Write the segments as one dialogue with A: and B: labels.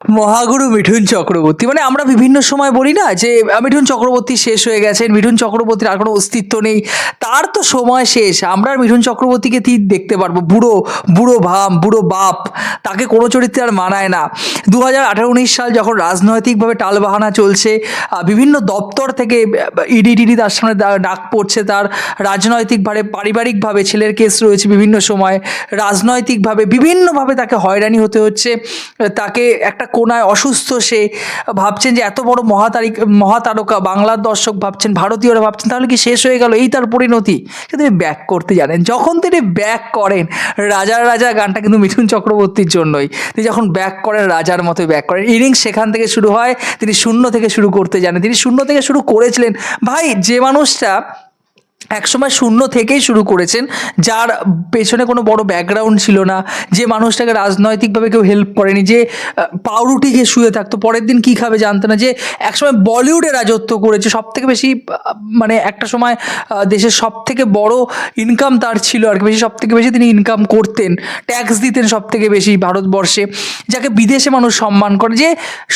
A: মহাগুরু মিঠুন চক্রবর্তী। মানে আমরা বিভিন্ন সময় বলি না যে মিঠুন চক্রবর্তী শেষ হয়ে গেছেন মিঠুন চক্রবর্তীর আর কোনো অস্তিত্ব নেই। তার তো সময় শেষ, আমরা মিঠুন চক্রবর্তীকে তীর দেখতে পারব? বুড়ো বুড়ো ভাম, বুড়ো বাপ, তাকে কোনো চরিত্রে আর মানায় না। দু হাজার আঠারো, উনিশ সাল যখন রাজনৈতিকভাবে টালবাহানা চলছে বিভিন্ন দপ্তর থেকে ইডি, টিডি তার সামনে ডাক পড়ছে তার। রাজনৈতিকভাবে পারিবারিকভাবে ছেলের কেস রয়েছে বিভিন্ন সময়। রাজনৈতিকভাবে, বিভিন্নভাবে তাকে হয়রানি হতে হচ্ছে। তাকে একটা কোনায় অসুস্থ, সে ভাবছেন যে এত বড় মহাতারিক, মহাতারকা, বাংলার দর্শক ভাবছেন, ভারতীয়রা ভাবছেন, তাহলে কি শেষ হয়ে গেল? এই তার পরিণতি। কিন্তু তিনি ব্যাক করতে জানেন। যখন তিনি ব্যাক করেন রাজার রাজা গানটা কিন্তু মিঠুন চক্রবর্তীর জন্যই। তিনি যখন ব্যাক করেন, রাজার মতো ব্যাক করেন। ইনিংস সেখান থেকে শুরু হয়, তিনি শূন্য থেকে শুরু করতে জানেন। তিনি শূন্য থেকে শুরু করেছিলেন। ভাই, যে মানুষটা একসময় শূন্য থেকেই শুরু করেছেন, যার পেছনে কোনো বড় ব্যাকগ্রাউন্ড ছিল না, যে মানুষটাকে রাজনৈতিকভাবে কেউ হেল্প করেনি, যে পাউরুটি খেয়ে শুয়ে থাকতো, পরের দিন কী খাবে জানতো না, যে, একসময় বলিউডে রাজত্ব করেছে সব থেকে বেশি মানে একটা সময় দেশের সব থেকে বড় ইনকাম তার ছিল আর কি, বেশি সব থেকে বেশি তিনি ইনকাম করতেন ট্যাক্স দিতেন সব থেকে বেশি ভারতবর্ষে, যাকে বিদেশে মানুষ সম্মান করে, যে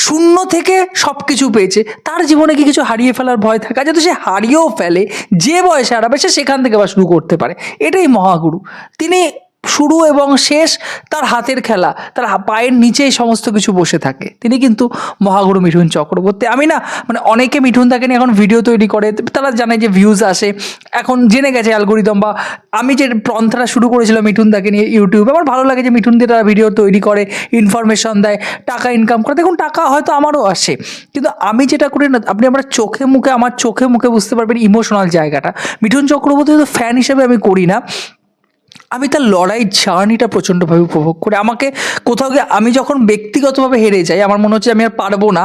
A: শূন্য থেকে সব কিছু পেয়েছে, তার জীবনে কি কিছু হারিয়ে ফেলার ভয় থাকা যাতে সে হারিয়েও ফেলে, যে বয়সে হারাবে সে সেখান থেকে আবার শুরু করতে পারে। এটাই মহাগুরু। তিনি শুরু এবং শেষ তার হাতের খেলা, তার পায়ের নিচেই সমস্ত কিছু বসে থাকে। তিনি কিন্তু মহাগুরু মিঠুন চক্রবর্তী। আমি না মানে অনেকে মিঠুন তাকে নিয়ে এখন ভিডিও তৈরি করে, তারা জানে যে ভিউজ আসে। এখন জেনে গেছে অ্যালগোরিদম বা আমি যে পন্থাটা শুরু করেছিলাম মিঠুন তাকে নিয়ে ইউটিউবে আমার ভালো লাগে যে মিঠুন দিয়ে তারা ভিডিও তৈরি করে ইনফরমেশন দেয়, টাকা ইনকাম করে। দেখুন, টাকা হয়তো আমারও আসে, কিন্তু আমি যেটা করি না, আপনি আমার চোখে মুখে, আমার চোখে মুখে বুঝতে পারবেন ইমোশনাল জায়গাটা। মিঠুন চক্রবর্তী তো ফ্যান হিসেবে আমি করি না আমি তার লড়াই জার্নিটা প্রচণ্ডভাবে উপভোগ করি। আমাকে কোথাও গিয়ে আমি যখন ব্যক্তিগতভাবে হেরে যাই, আমার মনে হচ্ছে আমি আর পারব না,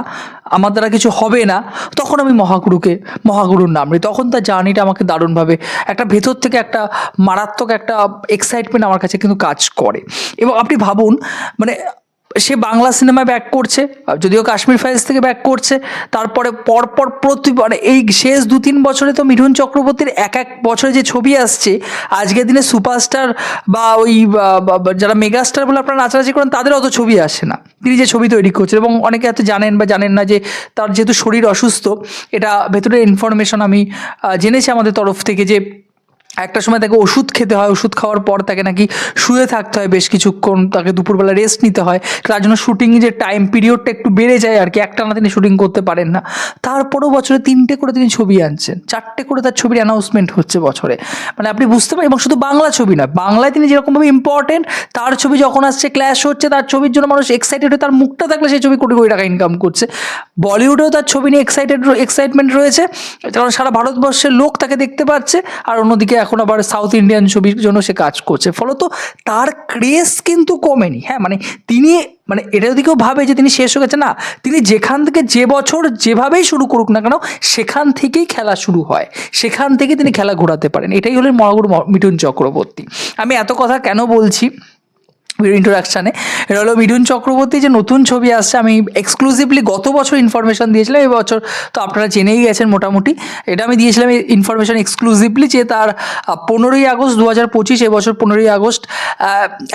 A: আমার দ্বারা কিছু হবে না, তখন আমি মহাগুরুকে, মহাগুরুর নাম নিই। তখন তার জার্নিটা আমাকে দারুণভাবে একটা ভেতর থেকে একটা মারাত্মক একটা এক্সাইটমেন্ট আমার কাছে কিন্তু কাজ করে। এবং আপনি ভাবুন মানে সে বাংলা সিনেমায় ব্যাক করছে যদিও কাশ্মীর ফাইলস থেকে ব্যাক করছে, তারপরে পরপর প্রতি মানে এই শেষ দু তিন বছরে তো মিঠুন চক্রবর্তীর এক এক বছরে যে ছবি আসছে, আজকের দিনে সুপারস্টার বা ওই যারা মেগাস্টার বলে আপনারা নাচানাচি করেন, তাদের অত ছবি আসে না। তিনি যে ছবি তৈরি করছেন, এবং অনেকে হয়তো জানেন বা জানেন না যে তার যেহেতু শরীর অসুস্থ, এটা ভেতরে ইনফরমেশন আমি জেনেছি আমাদের তরফ থেকে যে একটা সময় তাকে ওষুধ খেতে হয়, ওষুধ খাওয়ার পর তাকে নাকি শুয়ে থাকতে হয় বেশ কিছুক্ষণ, তাকে দুপুরবেলা রেস্ট নিতে হয়। তার জন্য শুটিং যে টাইম পিরিয়ডটা একটু বেড়ে যায় আর কি একটা না তিনি শুটিং করতে পারেন না। তারপরেও বছরে তিনটে করে তিনি ছবি আনছেন, চারটে করে তার ছবির অ্যানাউন্সমেন্ট হচ্ছে বছরে। মানে আপনি বুঝতে পারেন, এবং শুধু বাংলা ছবি না, বাংলায় তিনি যেরকমভাবে ইম্পর্টেন্ট তার ছবি যখন আসছে ক্ল্যাশ হচ্ছে, তার ছবির জন্য মানুষ এক্সাইটেড হয়ে, তার মুখটা থাকলে সেই ছবি কোটি কোটি টাকা ইনকাম করছে। বলিউডেও তার ছবি নিয়ে এক্সাইটেড এক্সাইটমেন্ট রয়েছে, কারণ সারা ভারতবর্ষের লোক তাকে দেখতে পাচ্ছে, আর অন্যদিকে এখন আবার সাউথ ইন্ডিয়ান ছবির জন্য সে কাজ করছে। ফলত তার ক্রেজ কিন্তু কমেনি। হ্যাঁ মানে তিনি মানে এটা যদি কেউ ভাবে যে তিনি শেষ হয়ে গেছে, না, তিনি যেখান থেকে যে বছর যেভাবেই শুরু করুক না কেন, সেখান থেকেই খেলা শুরু হয়। সেখান থেকে তিনি খেলা ঘোরাতে পারেন। এটাই হলেন মহাগুরু মিঠুন চক্রবর্তী। আমি এত কথা কেন বলছি? ইন্ট্রোডাকশানে এটা হলো মিঠুন চক্রবর্তী, যে নতুন ছবি আসছে, আমি এক্সক্লুসিভলি গত বছর ইনফরমেশন দিয়েছিলাম, এই বছর তো আপনারা জেনেই গেছেন মোটামুটি। এটা আমি দিয়েছিলাম ইনফরমেশন এক্সক্লুসিভলি যে তার পনেরোই আগস্ট দু হাজার পঁচিশ এবছর পনেরোই আগস্ট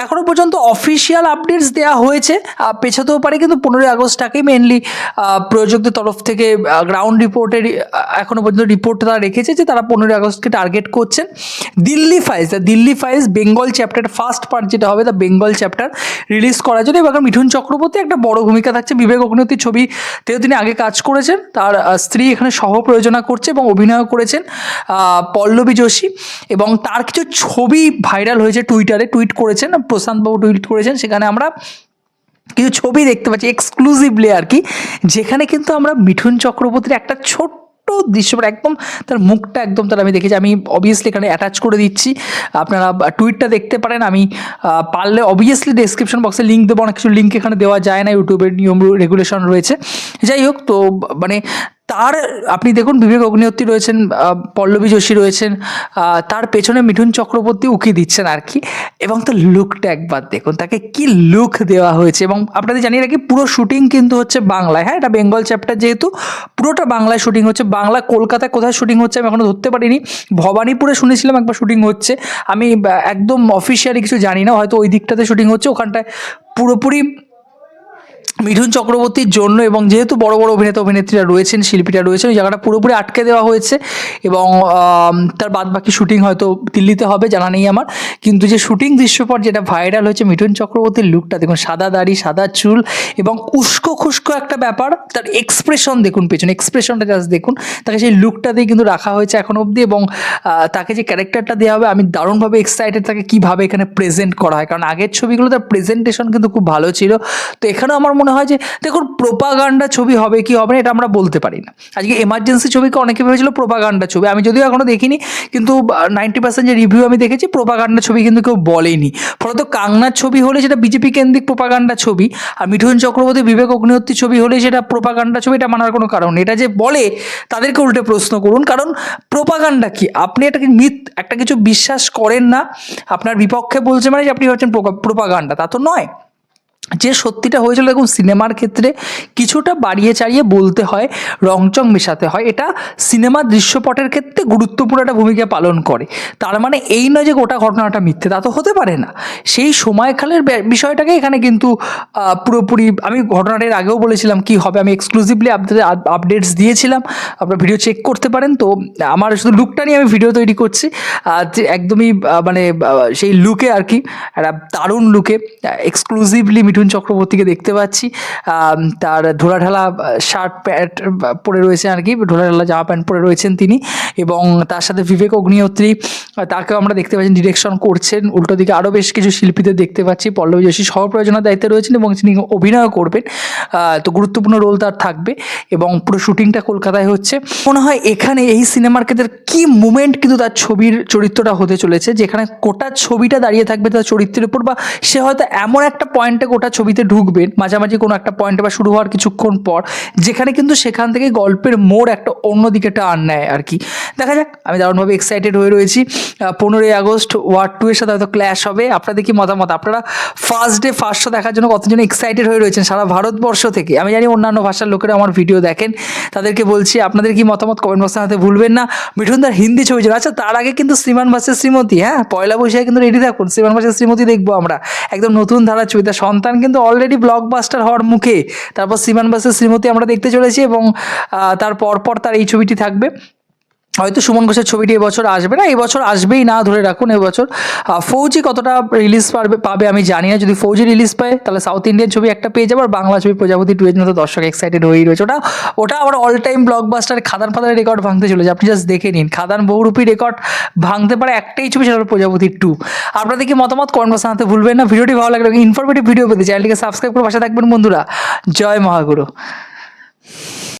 A: এখনও পর্যন্ত অফিসিয়াল আপডেটস দেওয়া হয়েছে পেছাতেও পারে, কিন্তু পনেরোই আগস্টটাকেই মেনলি প্রযোজকদের তরফ থেকে গ্রাউন্ড রিপোর্টের এখনও পর্যন্ত রিপোর্ট তারা রেখেছে যে তারা পনেরোই আগস্টকে টার্গেট করছেন। Delhi files the Delhi files Bengal chapter first part যেটা হবে দ্য বেঙ্গল চ্যাপ্টার রিলিজ করার জন্য এবার মিঠুন চক্রবর্তী একটা বড় ভূমিকা থাকছে। বিবেক অগ্নিহোত্রীর ছবিতেও তিনি আগে কাজ করেছেন। তার স্ত্রী এখানে সহ প্রযোজনা করছে এবং অভিনয় করেছেন পল্লবী যোশী এবং তার কিছু ছবি ভাইরাল হয়েছে টুইটারে টুইট করেছেন প্রশান্তবাবু টুইট করেছেন। সেখানে আমরা কিছু ছবি দেখতে পাচ্ছি এক্সক্লুসিভলি আর কি, যেখানে কিন্তু আমরা মিঠুন চক্রবর্তীর একটা ছোট্ট দৃশ্য দৃশ্যটা একদম তার মুখটা একদম তার আমি দেখেছি আমি অবভিয়াসলি এখানে অ্যাটাচ করে দিচ্ছি। আপনারা টুইটটা দেখতে পারেন। আমি পারলে অবভিয়াসলি ডেসক্রিপশন বক্সে লিঙ্ক দেবো। অনেক কিছু লিঙ্ক এখানে দেওয়া যায় না। ইউটিউবের নিয়ম রেগুলেশন রয়েছে। যাই হোক, তো মানে তার, আপনি দেখুন বিবেক অগ্নিহোত্রী রয়েছেন পল্লবী যোশী রয়েছেন তার পেছনে মিঠুন চক্রবর্তী উকি দিচ্ছেন আর কি। এবং তার লুকটা একবার দেখুন, তাকে কি লুক দেওয়া হয়েছে। এবং আপনাদের জানিয়ে রাখি, পুরো শুটিং কিন্তু হচ্ছে বাংলায়। হ্যাঁ এটা বেঙ্গল চ্যাপ্টার যেহেতু, পুরোটা বাংলায় শুটিং হচ্ছে। বাংলা কলকাতায় কোথায় শুটিং হচ্ছে আমি এখনও ধরতে পারিনি। ভবানীপুরে শুনেছিলাম একবার শুটিং হচ্ছে। আমি একদম অফিসিয়ালি কিছু জানি না, হয়তো ওই দিকটাতে শুটিং হচ্ছে। ওখানটায় পুরোপুরি মিঠুন চক্রবর্তীর জন্য এবং যেহেতু বড় বড় অভিনেতা অভিনেত্রীরা রয়েছেন, শিল্পীরা রয়েছেন ওই জায়গাটা পুরোপুরি আটকে দেওয়া হয়েছে এবং তার বাদ বাকি শুটিং হয়তো দিল্লিতে হবে, জানা নেই আমার। কিন্তু যে শুটিং দৃশ্যপট যেটা ভাইরাল হয়েছে মিঠুন চক্রবর্তীর লুকটা, দেখুন সাদা দাড়ি, সাদা চুল এবং উস্কো খুস্কো একটা ব্যাপার, তার এক্সপ্রেশন দেখুন পেছনে এক্সপ্রেশনটা জাস্ট দেখুন। তাকে সেই লুকটা লুকটাতেই কিন্তু রাখা হয়েছে এখন অবধি এবং তাকে যে ক্যারেক্টারটা দেওয়া হবে, আমি দারুণভাবে এক্সাইটেড তাকে কীভাবে এখানে প্রেজেন্ট করা হয়। কারণ আগের ছবিগুলো তার প্রেজেন্টেশন কিন্তু খুব ভালো ছিল। তো এখানেও আমার মনে হয় যে, দেখুন প্রোপাগান্ডা ছবি হবে কি হবে না, এটা আমরা বলতে পারি না। আজকে এমার্জেন্সি ছবিকে অনেকে ভেবেছিল প্রোপাগান্ডা ছবি। আমি যদিও এখনও দেখিনি, কিন্তু নাইনটি পার্সেন্ট যে রিভিউ আমি দেখেছি প্রোপাগান্ডা ছবি কিন্তু কেউ বলেনি। ফলত কাংনার ছবি হলে সেটা বিজেপি কেন্দ্রিক প্রোপাগান্ডা ছবি, আর মিঠুন চক্রবর্তী, বিবেক অগ্নিহত্রী ছবি হলে সেটা প্রোপাগান্ডা ছবি, এটা মানার কোনো কারণ। এটা যে বলে, তাদেরকে উল্টে প্রশ্ন করুন। কারণ প্রোপাগান্ডা কি? আপনি একটা মিথ, একটা কিছু বিশ্বাস করেন না, আপনার বিপক্ষে বলছে মানে যে আপনি হচ্ছেন প্রোপাগান্ডা তা তো নয়। যে সত্যিটা হয়েছিল দেখুন, সিনেমার ক্ষেত্রে কিছুটা বাড়িয়ে চাড়িয়ে বলতে হয়, রংচং মেশাতে হয়। এটা সিনেমার দৃশ্যপটের ক্ষেত্রে গুরুত্বপূর্ণ একটা ভূমিকা পালন করে। তার মানে এই নয় যে গোটা ঘটনাটা মিথ্যে, তা তো হতে পারে না। সেই সময়কালের বিষয়টাকে এখানে কিন্তু পুরোপুরি আমি ঘটনাটার আগেও বলেছিলাম কি হবে, আমি এক্সক্লুসিভলি আপনাদের আপডেটস দিয়েছিলাম। আপনারা ভিডিও চেক করতে পারেন। তো আমার শুধু লুকটা নিয়ে আমি ভিডিও তৈরি করছি। একদমই মানে সেই লুকে আর কি, একটা দারুণ লুকে এক্সক্লুসিভলি মিঠুন চক্রবর্তীকে দেখতে পাচ্ছি। তার ঢোলাঢালা শার্ট প্যান্ট পরে রয়েছেন আর কি ঢোলাঢালা জামা প্যান্ট পরে রয়েছেন তিনি এবং তার সাথে বিবেক অগ্নিহোত্রী তাকেও আমরা দেখতে পাচ্ছি ডিরেকশন করছেন। উল্টো দিকে আরও বেশ কিছু শিল্পীদের দেখতে পাচ্ছি। পল্লবী যোশী সহপ্রয়োজনের দায়িত্বে রয়েছেন এবং তিনি অভিনয় করবেন। তো গুরুত্বপূর্ণ রোল তার থাকবে এবং পুরো শুটিংটা কলকাতায় হচ্ছে। মনে হয় এখানে এই সিনেমার ক্ষেত্রে কি মুমেন্ট কিন্তু তার ছবির চরিত্রটা হতে চলেছে। যেখানে গোটা ছবিটা দাঁড়িয়ে থাকবে তার চরিত্রের উপর বা সে হয়তো এমন একটা পয়েন্টে গোটা ছবিতে ঢুকবেন, মাঝামাঝি কোনো একটা পয়েন্টে বা শুরু হওয়ার কিছুক্ষণ পর, যেখানে কিন্তু সেখান থেকে গল্পের মোড় একটা অন্যদিকে টান নেয় আর কি। দেখা যাক, আমি দারুণভাবে এক্সাইটেড হয়ে রয়েছি। পনেরোই আগস্ট ওয়ার্ড টু এর সাথে হয়তো ক্ল্যাশ হবে। আপনাদের কি মতামত? আপনারা ফার্স্ট ডে ফার্স্ট শো দেখার জন্য কতজন এক্সাইটেড হয়ে রয়েছেন সারা ভারতবর্ষ থেকে? আমি জানি অন্যান্য ভাষার লোকেরা আমার ভিডিও দেখেন, তাদেরকে বলছি, আপনাদের কি মতামত কমেন্ট বক্সে জানাতে ভুলবেন না। মিঠুনদার হিন্দি ছবি ছিল। আচ্ছা তার আগে কিন্তু শ্রীমান ভাষের শ্রীমতী হ্যাঁ? পয়লা বৈশাখে কিন্তু রেডি থাকুন। শ্রীমান ভাষের শ্রীমতী দেখব আমরা। একদম নতুন ধারা ছবি তার সন্তান কিন্তু অলরেডি ব্লকবাস্টার হওয়ার মুখে। তারপর শ্রীমান ভাষের শ্রীমতী আমরা দেখতে চলেছি এবং তার পরপর তার এই ছবিটি থাকবে। হয়তো সুমন ঘোষের ছবিটি এবছর আসবে না এবছর আসবেই না, ধরে রাখুন এবছর ফৌজি কতটা রিলিজ পাবে পাবে আমি জানি না, যদি ফৌজি রিলিজ পায়, তাহলে সাউথ ইন্ডিয়ান ছবি একটা পেয়ে যাবে, আর বাংলা ছবি প্রজাপতি টু এর জন্য তো দর্শক এক্সাইটেড হয়েই রয়েছে। ওটা ওটা আবার অল টাইম ব্লকবাস্টার খাদান ফাদানের রেকর্ড ভাঙতে চলেছে, আপনি জাস্ট দেখে নিন। খাদান বহুরূপী রেকর্ড ভাঙতে পারে একটাই ছবি, সেটা হলো প্রজাপতি টু আপনাদের কি মতামত? কমেন্ট বক্সে জানাতে ভুলবেন না। ভিডিওটি ভালো লাগলে ইনফরমেটিভ ভিডিও পেতে চ্যানেলটিকে সাবস্ক্রাইব করে পাশে থাকবেন বন্ধুরা। জয় মহাগুরু।